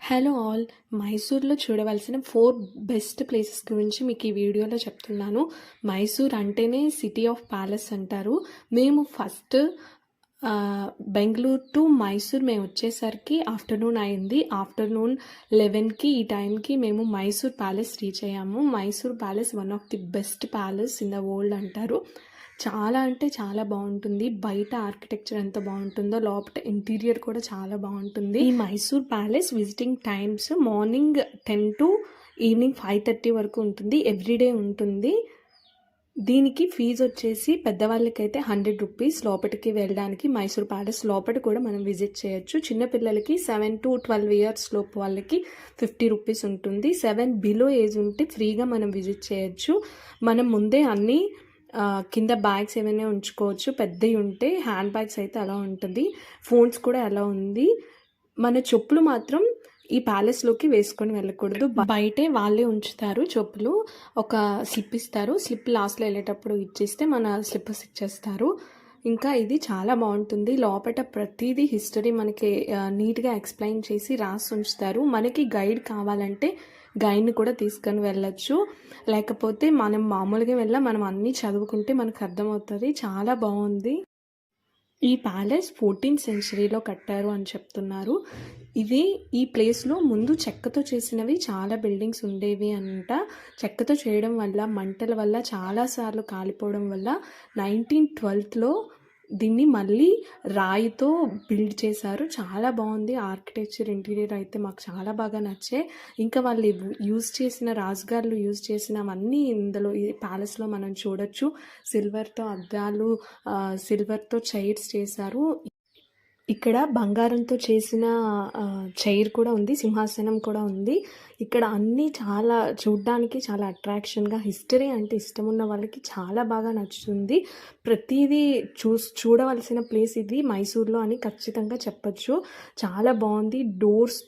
Hello all. మైసూర్లో చూడవలసిన four best places గురించి మీకు ఈ వీడియోలో చెప్తున్నాను. మైసూర్ అంటేనే సిటీ ఆఫ్ ప్యాలెస్ అంటారు. మేము ఫస్ట్ బెంగళూరు టు మైసూర్ మేము వచ్చేసరికి ఆఫ్టర్నూన్ అయింది. ఆఫ్టర్నూన్ లెవెన్కి ఈ టైంకి మేము మైసూర్ ప్యాలెస్ రీచ్ అయ్యాము. Mysore palace one of the best palace in the world అంటారు. చాలా అంటే చాలా బాగుంటుంది. బయట ఆర్కిటెక్చర్ ఎంత బాగుంటుందో లోపల ఇంటీరియర్ కూడా చాలా బాగుంటుంది. ఈ Mysore palace visiting times morning ten to evening five thirty వరకు ఉంటుంది. ఎవ్రీడే ఉంటుంది. దీనికి ఫీజు వచ్చేసి పెద్దవాళ్ళకైతే హండ్రెడ్ రూపీస్. లోపలికి వెళ్ళడానికి మైసూర్ ప్యాలెస్ లోపల కూడా మనం విజిట్ చేయొచ్చు. చిన్నపిల్లలకి సెవెన్ టు ట్వెల్వ్ ఇయర్స్ లోపు వాళ్ళకి ఫిఫ్టీ రూపీస్ ఉంటుంది. సెవెన్ బిలో ఏజ్ ఉంటే ఫ్రీగా మనం విజిట్ చేయొచ్చు. మనం ముందే అన్నీ కింద బ్యాగ్స్ ఏమైనా ఉంచుకోవచ్చు. పెద్దవి ఉంటే హ్యాండ్ బ్యాగ్స్ అయితే అలా ఉంటుంది. ఫోన్స్ కూడా అలా ఉంది. మన చెప్పులు మాత్రం ఈ ప్యాలెస్లోకి వేసుకొని వెళ్ళకూడదు. బయటే వాళ్ళే ఉంచుతారు చెప్పులు. ఒక స్లిప్ ఇస్తారు. స్లిప్ లాస్ట్లో వెళ్ళేటప్పుడు ఇచ్చేస్తే మన స్లిప్పర్స్ ఇచ్చేస్తారు. ఇంకా ఇది చాలా బాగుంటుంది. లోపల ప్రతిదీ హిస్టరీ మనకి నీట్గా ఎక్స్ప్లెయిన్ చేసి రాసి ఉంచుతారు. మనకి గైడ్ కావాలంటే గైడ్ని కూడా తీసుకొని వెళ్ళొచ్చు. లేకపోతే మనం మామూలుగా వెళ్ళ మనం అన్నీ చదువుకుంటే మనకు అర్థమవుతుంది. చాలా బాగుంది. ఈ ప్యాలెస్ ఫోర్టీన్త్ సెంచరీలో కట్టారు అని చెప్తున్నారు. ఇది ఈ ప్లేస్లో ముందు చెక్కతో చేసినవి చాలా బిల్డింగ్స్ ఉండేవి అంట. చెక్కతో చేయడం వల్ల మంటల వల్ల చాలాసార్లు కాలిపోవడం వల్ల నైన్టీన్ ట్వెల్త్లో దీన్ని మళ్ళీ రాయితో బిల్డ్ చేశారు. చాలా బాగుంది. ఆర్కిటెక్చర్ ఇంటీరియర్ అయితే మాకు చాలా బాగా నచ్చాయి ఇంకా వాళ్ళు యూజ్ చేసిన రాజుగారులు యూజ్ చేసినవన్నీ ఇందులో ఈ ప్యాలెస్లో మనం చూడొచ్చు. సిల్వర్తో అద్దాలు సిల్వర్తో చైర్స్ చేశారు. ఇక్కడ బంగారంతో చేసిన చైర్ కూడా ఉంది. సింహాసనం కూడా ఉంది. ఇక్కడ అన్నీ చాలా చూడ్డానికి చాలా అట్రాక్షన్గా హిస్టరీ అంటే ఇష్టం ఉన్న వాళ్ళకి చాలా బాగా నచ్చుతుంది. ప్రతిదీ చూ చూడవలసిన ప్లేస్ ఇది మైసూర్లో అని ఖచ్చితంగా చెప్పచ్చు. చాలా బాగుంది. డోర్స్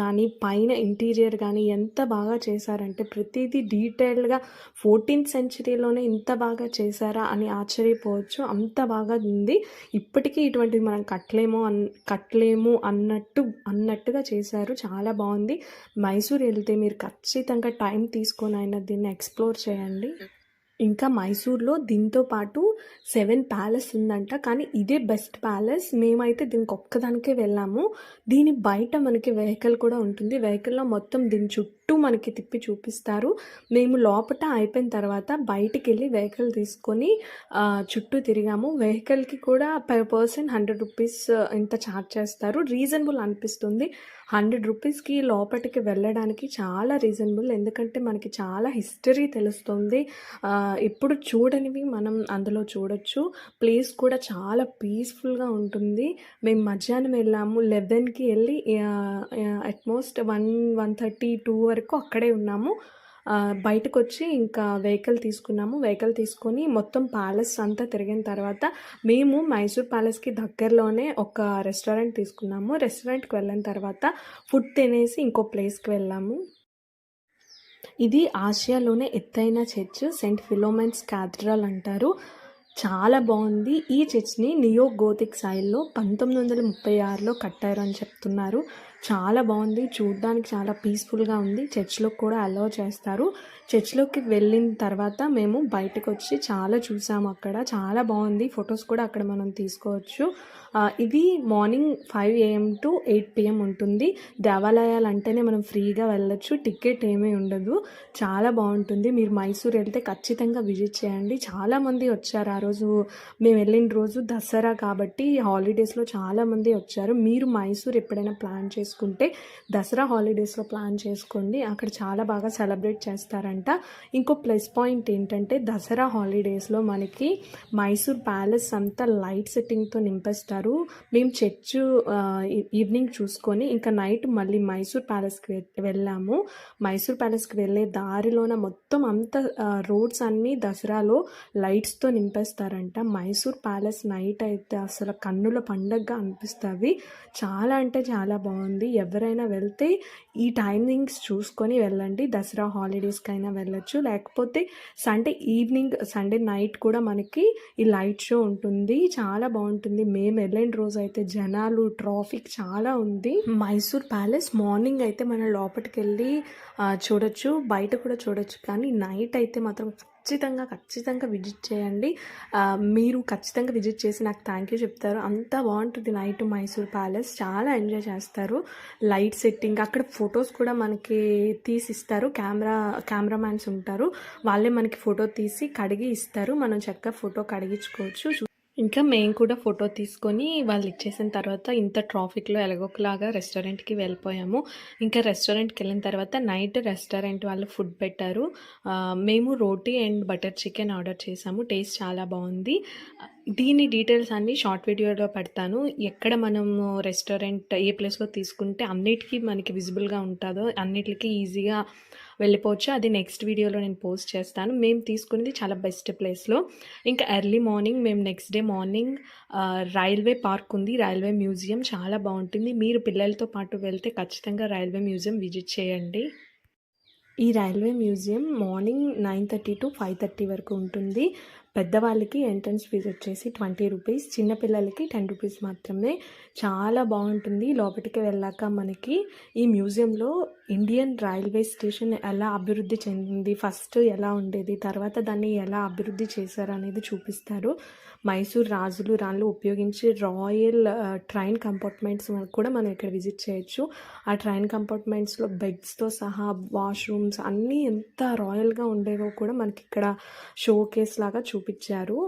కానీ పైన ఇంటీరియర్ కానీ ఎంత బాగా చేశారంటే ప్రతిదీ డీటెయిల్డ్గా ఫోర్టీన్త్ సెంచరీలోనే ఇంత బాగా చేశారా అని ఆశ్చర్యపోవచ్చు. అంత బాగా ఉంది. ఇప్పటికీ ఇటువంటివి మనం కట్టలేము అన్ కట్టలేము అన్నట్టు అన్నట్టుగా చేశారు. చాలా బాగుంది. మైసూర్ వెళ్తే మీరు ఖచ్చితంగా టైం తీసుకొని అయినా దీన్ని ఎక్స్ప్లోర్ చేయండి. ఇంకా మైసూర్లో దీంతో పాటు సెవెన్ ప్యాలెస్ ఉందంట. కానీ ఇదే బెస్ట్ ప్యాలెస్. మేమైతే దీనికి ఒక్కదానికే వెళ్ళాము. దీని బయట మనకి వెహికల్ కూడా ఉంటుంది. వెహికల్లో మొత్తం దీని చుట్టూ చుట్టూ మనకి తిప్పి చూపిస్తారు. మేము లోపల అయిపోయిన తర్వాత బయటికి వెళ్ళి వెహికల్ తీసుకొని చుట్టూ తిరిగాము. వెహికల్కి కూడా పర్ పర్సన్ హండ్రెడ్ రూపీస్ ఇంత ఛార్జ్ చేస్తారు. రీజనబుల్ అనిపిస్తుంది. హండ్రెడ్ రూపీస్కి లోపలికి వెళ్ళడానికి చాలా రీజనబుల్. ఎందుకంటే మనకి చాలా హిస్టరీ తెలుస్తుంది. ఇప్పుడు చూడనివి మనం అందులో చూడొచ్చు. ప్లేస్ కూడా చాలా పీస్ఫుల్గా ఉంటుంది. మేము మధ్యాహ్నం వెళ్ళాము. లెవెన్కి వెళ్ళి at most one one thirty two వరకు అక్కడే ఉన్నాము. బయటకు వచ్చి ఇంకా వెహికల్ తీసుకున్నాము. వెహికల్ తీసుకొని మొత్తం ప్యాలెస్ అంతా తిరిగిన తర్వాత మేము మైసూర్ ప్యాలెస్కి దగ్గరలోనే ఒక రెస్టారెంట్ తీసుకున్నాము. రెస్టారెంట్కి వెళ్ళిన తర్వాత ఫుడ్ తినేసి ఇంకో ప్లేస్కి వెళ్ళాము. ఇది ఆసియాలోనే ఎత్తైన చర్చ్. సెయింట్ ఫిలోమెన్స్ క్యాథడ్రల్ అంటారు. చాలా బాగుంది. ఈ చర్చ్ని నియో గోతిక్ స్టైల్లో పంతొమ్మిది వందల ముప్పై ఆరులో కట్టారు అని చెప్తున్నారు. చాలా బాగుంది. చూడడానికి చాలా పీస్ఫుల్గా ఉంది. చర్చ్లోకి కూడా అలౌ చేస్తారు. చర్చ్లోకి వెళ్ళిన తర్వాత మేము బయటకు వచ్చి చాలా చూసాము అక్కడ. చాలా బాగుంది. ఫొటోస్ కూడా అక్కడ మనం తీసుకోవచ్చు. ఇది morning five AM to eight PM ఉంటుంది. దేవాలయాలు అంటేనే మనం ఫ్రీగా వెళ్ళొచ్చు. టికెట్ ఏమీ ఉండదు. చాలా బాగుంటుంది. మీరు మైసూర్ వెళ్తే ఖచ్చితంగా విజిట్ చేయండి. చాలామంది వచ్చారు ఆ రోజు. మేము వెళ్ళిన రోజు దసరా కాబట్టి హాలిడేస్లో చాలామంది వచ్చారు. మీరు మైసూర్ ఎప్పుడైనా ప్లాన్ చేసుకుంటే దసరా హాలిడేస్లో ప్లాన్ చేసుకోండి. అక్కడ చాలా బాగా సెలబ్రేట్ చేస్తారంట. ఇంకో ప్లస్ పాయింట్ ఏంటంటే దసరా హాలిడేస్లో మనకి మైసూర్ ప్యాలెస్ అంతా లైట్ సెట్టింగ్తో నింపేస్తారు. మేము చర్చ్ ఈవినింగ్ చూసుకొని ఇంకా నైట్ మళ్ళీ మైసూర్ ప్యాలెస్కి వెళ్ళాము. మైసూర్ ప్యాలెస్కి వెళ్ళే దారిలోన మొత్తం అంత రోడ్స్ అన్నీ దసరాలో లైట్స్తో నింపేస్తారంట. మైసూర్ ప్యాలెస్ నైట్ అయితే అసలు కన్నుల పండగగా అనిపిస్తుంది. చాలా అంటే చాలా బాగుంది. ఉంటుంది. ఎవరైనా వెళ్తే ఈ టైమింగ్స్ చూసుకొని వెళ్ళండి. దసరా హాలిడేస్కైనా వెళ్ళొచ్చు. లేకపోతే సండే ఈవినింగ్ సండే నైట్ కూడా మనకి ఈ లైట్ షో ఉంటుంది. చాలా బాగుంటుంది. మేము వెళ్ళిన రోజు అయితే జనాలు ట్రాఫిక్ చాలా ఉంది. మైసూర్ ప్యాలెస్ మార్నింగ్ అయితే మనం లోపలికి వెళ్ళి చూడొచ్చు. బయట కూడా చూడొచ్చు. కానీ నైట్ అయితే మాత్రం ఖచ్చితంగా ఖచ్చితంగా విజిట్ చేయండి. మీరు ఖచ్చితంగా విజిట్ చేసి నాకు థ్యాంక్ యూ చెప్తారు. అంత బాగుంటుంది. నైట్ మైసూర్ ప్యాలెస్ చాలా ఎంజాయ్ చేస్తారు. లైట్ సెట్టింగ్ అక్కడ ఫొటోస్ కూడా మనకి తీసిస్తారు. కెమెరా కెమెరామ్యాన్స్ ఉంటారు. వాళ్ళే మనకి ఫోటో తీసి కడిగి ఇస్తారు. మనం చక్కగా ఫోటో కడిగించుకోవచ్చు. ఇంకా మేము కూడా ఫోటో తీసుకొని వాళ్ళు ఇచ్చేసిన తర్వాత ఇంత ట్రాఫిక్లో ఎలాగోకలాగా రెస్టారెంట్కి వెళ్ళిపోయాము. ఇంకా రెస్టారెంట్కి వెళ్ళిన తర్వాత నైట్ రెస్టారెంట్ వాళ్ళు ఫుడ్ పెట్టారు. మేము roti and butter chicken order చేసాము. టేస్ట్ చాలా బాగుంది. దీని డీటెయిల్స్ అన్నీ షార్ట్ వీడియోలో పెడతాను. ఎక్కడ మనము రెస్టారెంట్ ఏ ప్లేస్లో తీసుకుంటే అన్నిటికీ మనకి విజిబుల్గా ఉంటుందో అన్నిటికీ ఈజీగా వెళ్ళిపోవచ్చు. అది నెక్స్ట్ వీడియోలో నేను పోస్ట్ చేస్తాను. మేము తీసుకున్నది చాలా బెస్ట్ ప్లేస్లో ఇంకా ఎర్లీ మార్నింగ్ మేము next day morning railway park ఉంది. రైల్వే మ్యూజియం చాలా బాగుంటుంది. మీరు పిల్లలతో పాటు వెళ్తే ఖచ్చితంగా రైల్వే మ్యూజియం విజిట్ చేయండి. ఈ railway museum morning nine thirty to five thirty వరకు ఉంటుంది. పెద్దవాళ్ళకి ఎంట్రన్స్ ఫీజు వచ్చేసి ట్వంటీ రూపీస్ చిన్నపిల్లలకి టెన్ రూపీస్ మాత్రమే. చాలా బాగుంటుంది. లోపలికి వెళ్ళాక మనకి ఈ మ్యూజియంలో ఇండియన్ రైల్వే స్టేషన్ ఎలా అభివృద్ధి చెందింది ఫస్ట్ ఎలా ఉండేది తర్వాత దాన్ని ఎలా అభివృద్ధి చేశారు అనేది చూపిస్తారు. మైసూర్ రాజులు రాళ్ళు ఉపయోగించి రాయల్ ట్రైన్ కంపార్ట్మెంట్స్ కూడా మనం ఇక్కడ విజిట్ చేయొచ్చు. ఆ ట్రైన్ కంపార్ట్మెంట్స్లో బెడ్స్తో సహా వాష్రూమ్స్ అన్నీ ఎంత రాయల్గా ఉండేవో కూడా మనకి ఇక్కడ షో కేస్ లాగా చూపించారు.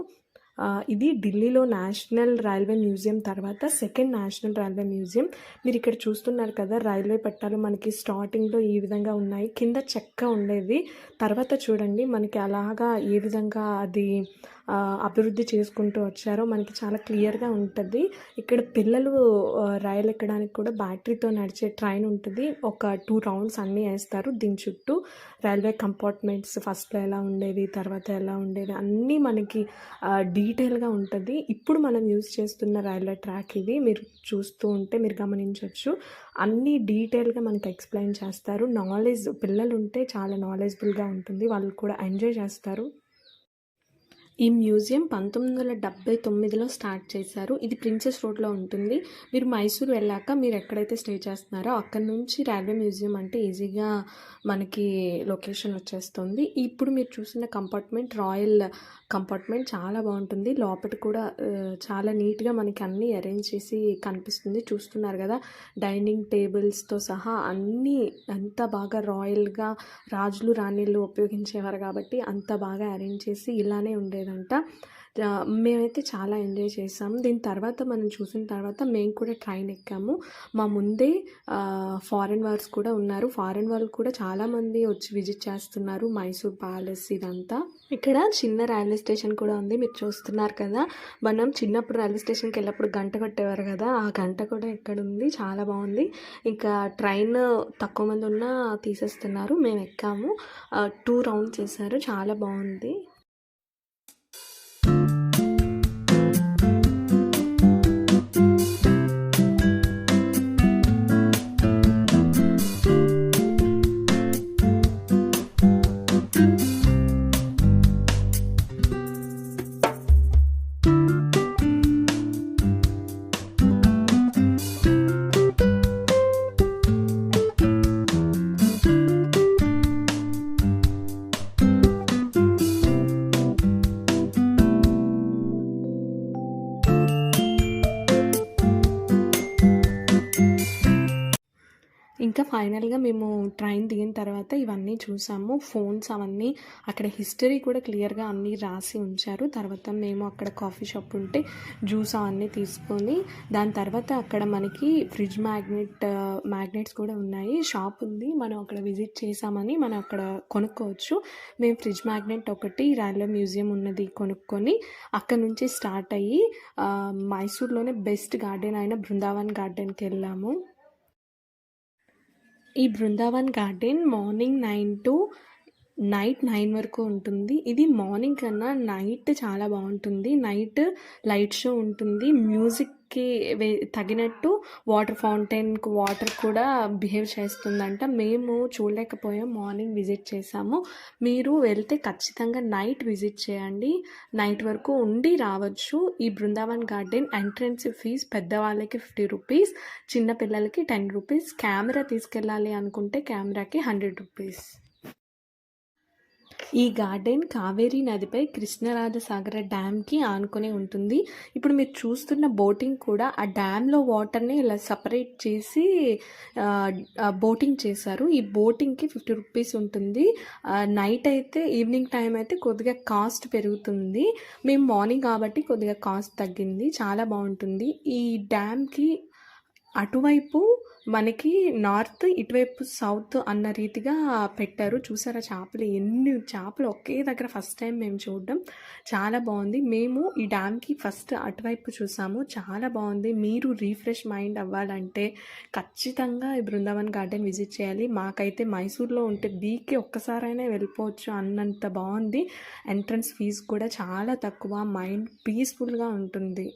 ఇది ఢిల్లీలో నేషనల్ రైల్వే మ్యూజియం తర్వాత సెకండ్ నేషనల్ రైల్వే మ్యూజియం. మీరు ఇక్కడ చూస్తున్నారు కదా రైల్వే పట్టాలు మనకి స్టార్టింగ్లో ఈ విధంగా ఉన్నాయి. కింద చెక్క ఉండేది. తర్వాత చూడండి మనకి అలాగా ఏ విధంగా అది అభివృద్ధి చేసుకుంటూ వచ్చారో మనకి చాలా క్లియర్గా ఉంటుంది. ఇక్కడ పిల్లలు రైలు ఎక్కడానికి కూడా బ్యాటరీతో నడిచే ట్రైన్ ఉంటుంది. ఒక టూ రౌండ్స్ అన్నీ వేస్తారు దీని చుట్టూ. రైల్వే కంపార్ట్మెంట్స్ ఫస్ట్లో ఎలా ఉండేది తర్వాత ఎలా ఉండేది అన్నీ మనకి డీటెయిల్గా ఉంటుంది. ఇప్పుడు మనం యూజ్ చేస్తున్న రైల్వే ట్రాక్ ఇది మీరు చూస్తూ ఉంటే మీరు గమనించవచ్చు అన్నీ డీటెయిల్గా మనకి ఎక్స్ప్లెయిన్ చేస్తారు. నాలెడ్జ్ పిల్లలు ఉంటే చాలా నాలెడ్జబుల్గా ఉంటుంది. వాళ్ళు కూడా ఎంజాయ్ చేస్తారు. ఈ మ్యూజియం పంతొమ్మిది వందల డెబ్బై తొమ్మిదిలో స్టార్ట్ చేశారు. ఇది ప్రిన్సెస్ రోడ్లో ఉంటుంది. మీరు మైసూర్ వెళ్ళాక మీరు ఎక్కడైతే స్టే చేస్తున్నారో అక్కడ నుంచి రైల్వే మ్యూజియం అంటే ఈజీగా మనకి లొకేషన్ వచ్చేస్తుంది. ఇప్పుడు మీరు చూసిన కంపార్ట్మెంట్ రాయల్ కంపార్ట్మెంట్ చాలా బాగుంటుంది. లోపల కూడా చాలా నీట్గా మనకి అన్నీ అరేంజ్ చేసి కనిపిస్తుంది. చూస్తున్నారు కదా డైనింగ్ టేబుల్స్తో సహా అన్నీ అంత బాగా రాయల్గా రాజులు రాణిలు ఉపయోగించేవారు కాబట్టి అంత బాగా అరేంజ్ చేసి ఇలానే ఉండేది ఆ, మేమైతే చాలా ఎంజాయ్ చేసాము దీని తర్వాత మనం చూసిన తర్వాత మేము కూడా ట్రైన్ ఎక్కాము. మా ముందే ఫారెన్ వార్స్ కూడా ఉన్నారు. ఫారెన్ వాళ్ళు కూడా చాలామంది వచ్చి విజిట్ చేస్తున్నారు. మైసూర్ ప్యాలెస్ ఇదంతా. ఇక్కడ చిన్న రైల్వే స్టేషన్ కూడా ఉంది. మీరు చూస్తున్నారు కదా మనం చిన్నప్పుడు రైల్వే స్టేషన్కి వెళ్ళినప్పుడు గంట కొట్టేవారు కదా ఆ గంట కూడా ఇక్కడ ఉంది? చాలా బాగుంది. ఇంకా ట్రైన్ తక్కువ మంది ఉన్నా తీసేస్తున్నారు. మేము ఎక్కాము. టూ రౌండ్ చేశారు. చాలా బాగుంది. ఇంకా ఫైనల్గా మేము ట్రైన్ దిగిన తర్వాత ఇవన్నీ చూసాము. ఫోన్స్ అవన్నీ అక్కడ హిస్టరీ కూడా క్లియర్గా అన్నీ రాసి ఉంచారు. తర్వాత మేము అక్కడ కాఫీ షాప్ ఉంటే జ్యూస్ అవన్నీ తీసుకొని దాని తర్వాత అక్కడ మనకి ఫ్రిడ్జ్ మ్యాగ్నెట్ మ్యాగ్నెట్స్ కూడా ఉన్నాయి. షాప్ ఉంది. మనం అక్కడ విజిట్ చేసామని మనం అక్కడ కొనుక్కోవచ్చు. మేము ఫ్రిడ్జ్ మ్యాగ్నెట్ ఒకటి రైల్వే మ్యూజియం ఉన్నది కొనుక్కొని అక్కడ నుంచి స్టార్ట్ అయ్యి మైసూర్లోనే బెస్ట్ గార్డెన్ అయిన బృందావన్ గార్డెన్కి వెళ్ళాము. ఈ Brindavan garden morning nine to night nine వరకు ఉంటుంది. ఇది మార్నింగ్ కన్నా నైట్ చాలా బాగుంటుంది నైట్ లైట్ షో ఉంటుంది. మ్యూజిక్‌కి తగినట్టు వాటర్ ఫౌంటైన్‌కి వాటర్ కూడా బిహేవ్ చేస్తుందంట. మేము చూడలేకపోయాం. మార్నింగ్ విజిట్ చేసాము మీరు వెళ్తే ఖచ్చితంగా నైట్ విజిట్ చేయండి. నైట్ వరకు ఉండి రావచ్చు. ఈ బృందావన్ గార్డెన్ ఎంట్రన్స్ ఫీజ్ పెద్దవాళ్ళకి ఫిఫ్టీ రూపీస్ చిన్నపిల్లలకి టెన్ రూపీస్ కెమెరా తీసుకెళ్ళాలి అనుకుంటే కెమెరాకి హండ్రెడ్ రూపీస్ ఈ గార్డెన్ కావేరీ నదిపై కృష్ణరాజసాగర డ్యామ్‌కి ఆనుకొని ఉంటుంది. ఇప్పుడు మీరు చూస్తున్న బోటింగ్ కూడా ఆ డ్యామ్‌లో వాటర్‌ని ఇలా సపరేట్ చేసి బోటింగ్ చేశారు. ఈ బోటింగ్‌కి ఫిఫ్టీ రూపీస్ ఉంటుంది. నైట్ అయితే ఈవినింగ్ టైం అయితే కొద్దిగా కాస్ట్ పెరుగుతుంది. మేము మార్నింగ్ కాబట్టి కొద్దిగా కాస్ట్ తగ్గింది. చాలా బాగుంటుంది ఈ డ్యామ్‌కి అటువైపు మనకి నార్త్, ఇటువైపు సౌత్ అన్న రీతిగా పెట్టారు. చూసారా చేపలు ఎన్ని చేపలు ఒకే దగ్గర ఫస్ట్ టైం మేము చూడడం. చాలా బాగుంది మేము ఈ డ్యామ్‌కి ఫస్ట్ అటువైపు చూసాము. చాలా బాగుంది మీరు రీఫ్రెష్ మైండ్ అవ్వాలంటే ఖచ్చితంగా ఈ బృందావన్ గార్డెన్ విజిట్ చేయాలి. మాకైతే మైసూర్‌లో ఉంటే వీక్‌కి ఒక్కసారైనా వెళ్ళిపోవచ్చు అన్నంత బాగుంది ఎంట్రన్స్ ఫీజ్ కూడా చాలా తక్కువ. మైండ్ పీస్‌ఫుల్‌గా ఉంటుంది.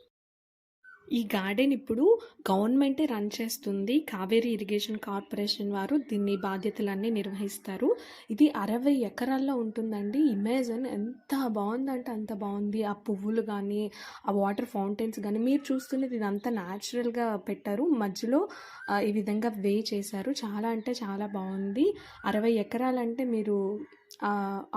ఈ గార్డెన్ ఇప్పుడు గవర్నమెంటే రన్ చేస్తుంది. కావేరీ ఇరిగేషన్ కార్పొరేషన్ వారు దీన్ని బాధ్యతలన్నీ నిర్వహిస్తారు. ఇది 60 ఎకరాల్లో ఉంటుందండి. ఇమేజిన్ ఎంత బాగుందంటే అంత బాగుంది ఆ పువ్వులు కానీ ఆ వాటర్ ఫౌంటైన్స్ కానీ మీరు చూస్తున్నది ఇదంతా న్యాచురల్‌గా పెట్టారు. మధ్యలో ఈ విధంగా వే చేశారు. చాలా అంటే చాలా బాగుంది అరవై ఎకరాలంటే మీరు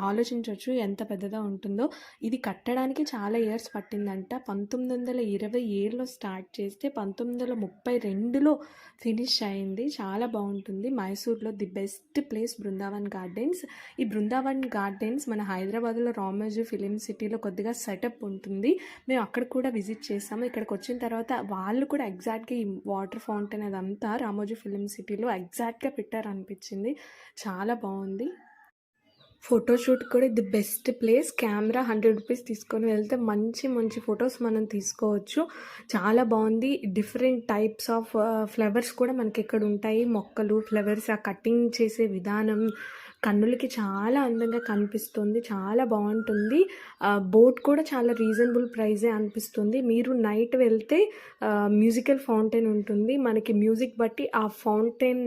ఆలోచించవచ్చు ఎంత పెద్దగా ఉంటుందో. ఇది కట్టడానికి చాలా ఇయర్స్ పట్టిందంట. 1927లో స్టార్ట్ చేస్తే 1932లో ఫినిష్ అయింది. చాలా బాగుంటుంది మైసూర్‌లో the best place Brindavan gardens. ఈ బృందావన్ గార్డెన్స్ మన హైదరాబాద్‌లో రామోజీ ఫిలిం సిటీలో కొద్దిగా సెటప్ ఉంటుంది. మేము అక్కడ కూడా విజిట్ చేసాము. ఇక్కడికొచ్చిన తర్వాత వాళ్ళు కూడా ఎగ్జాక్ట్‌గా ఈ వాటర్ ఫౌంటైన్ అదంతా రామోజీ ఫిలిం సిటీలో ఎగ్జాక్ట్‌గా పెట్టారనిపించింది. చాలా బాగుంది ఫోటోషూట్ కూడా the best place. Camera hundred rupees తీసుకొని వెళ్తే మంచి మంచి ఫోటోస్ మనం తీసుకోవచ్చు. చాలా బాగుంది డిఫరెంట్ టైప్స్ ఆఫ్ ఫ్లవర్స్ కూడా మనకి ఇక్కడ ఉంటాయి. మొక్కలు, ఫ్లవర్స్ ఆ కటింగ్ చేసే విధానం కన్నులకి చాలా అందంగా కనిపిస్తుంది. చాలా బాగుంటుంది బోట్ కూడా చాలా రీజనబుల్ ప్రైజే అనిపిస్తుంది. మీరు నైట్ వెళ్తే మ్యూజికల్ ఫౌంటైన్ ఉంటుంది. మనకి మ్యూజిక్ బట్టి ఆ ఫౌంటైన్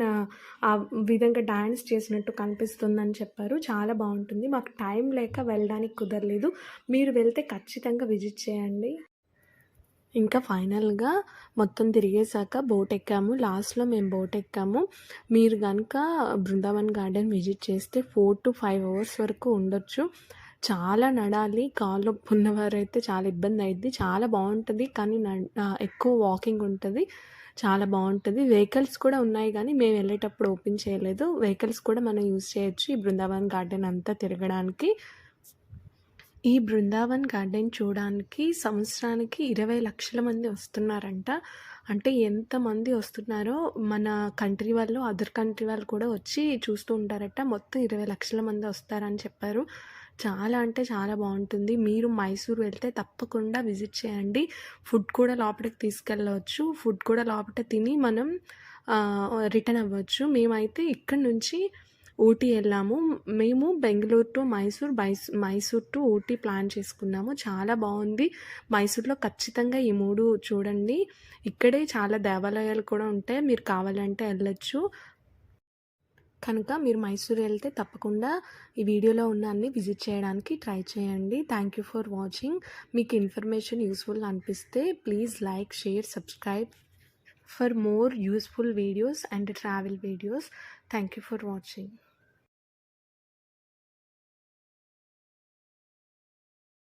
ఆ విధంగా డ్యాన్స్ చేసినట్టు కనిపిస్తుందని చెప్పారు. చాలా బాగుంటుంది మాకు టైం లేక వెళ్ళడానికి కుదరలేదు. మీరు వెళ్తే ఖచ్చితంగా విజిట్ చేయండి. ఇంకా ఫైనల్‌గా మొత్తం తిరిగేసాక బోట్ ఎక్కాము. లాస్ట్‌లో మేము బోట్ ఎక్కాము. మీరు కనుక బృందావన్ గార్డెన్ విజిట్ చేస్తే 4-5 అవర్స్ వరకు ఉండొచ్చు. చాలా నడాలి. కాళ్ళు ఉన్నవారు ఉన్నవారైతే చాలా ఇబ్బంది అయింది చాలా బాగుంటుంది కానీ నడ్ ఎక్కువ వాకింగ్ ఉంటుంది చాలా బాగుంటుంది వెహికల్స్ కూడా ఉన్నాయి కానీ మేము వెళ్ళేటప్పుడు ఓపెన్ చేయలేదు. వెహికల్స్ కూడా మనం యూజ్ చేయొచ్చు. ఈ బృందావన్ గార్డెన్ అంతా తిరగడానికి. ఈ బృందావన్ గార్డెన్ చూడడానికి సంవత్సరానికి ఇరవై లక్షల మంది వస్తున్నారంట. అంటే ఎంతమంది వస్తున్నారో మన కంట్రీ వాళ్ళు, అదర్ కంట్రీ వాళ్ళు కూడా వచ్చి చూస్తూ ఉంటారట. మొత్తం ఇరవై లక్షల మంది వస్తారని చెప్పారు. చాలా అంటే చాలా బాగుంటుంది మీరు మైసూర్ వెళ్తే తప్పకుండా విజిట్ చేయండి. ఫుడ్ కూడా లోపలికి తీసుకెళ్ళవచ్చు. ఫుడ్ కూడా లోపల తిని మనం రిటర్న్ అవ్వచ్చు. మేమైతే ఇక్కడి నుంచి ఊటీ వెళ్ళాము మేము Bengaluru to Mysore, Mysore to Ooty plan చేసుకున్నాము. చాలా బాగుంది మైసూర్‌లో ఖచ్చితంగా ఈ మూడు చూడండి. ఇక్కడే చాలా దేవాలయాలు కూడా ఉంటాయి. మీరు కావాలంటే వెళ్ళొచ్చు కనుక మీరు మైసూర్ వెళ్తే తప్పకుండా ఈ వీడియోలో ఉన్న అన్ని విజిట్ చేయడానికి ట్రై చేయండి. Thank you for watching. మీకు ఇన్ఫర్మేషన్ యూస్ఫుల్ అనిపిస్తే please like, share, subscribe for more useful videos and travel videos. Thank you for watching.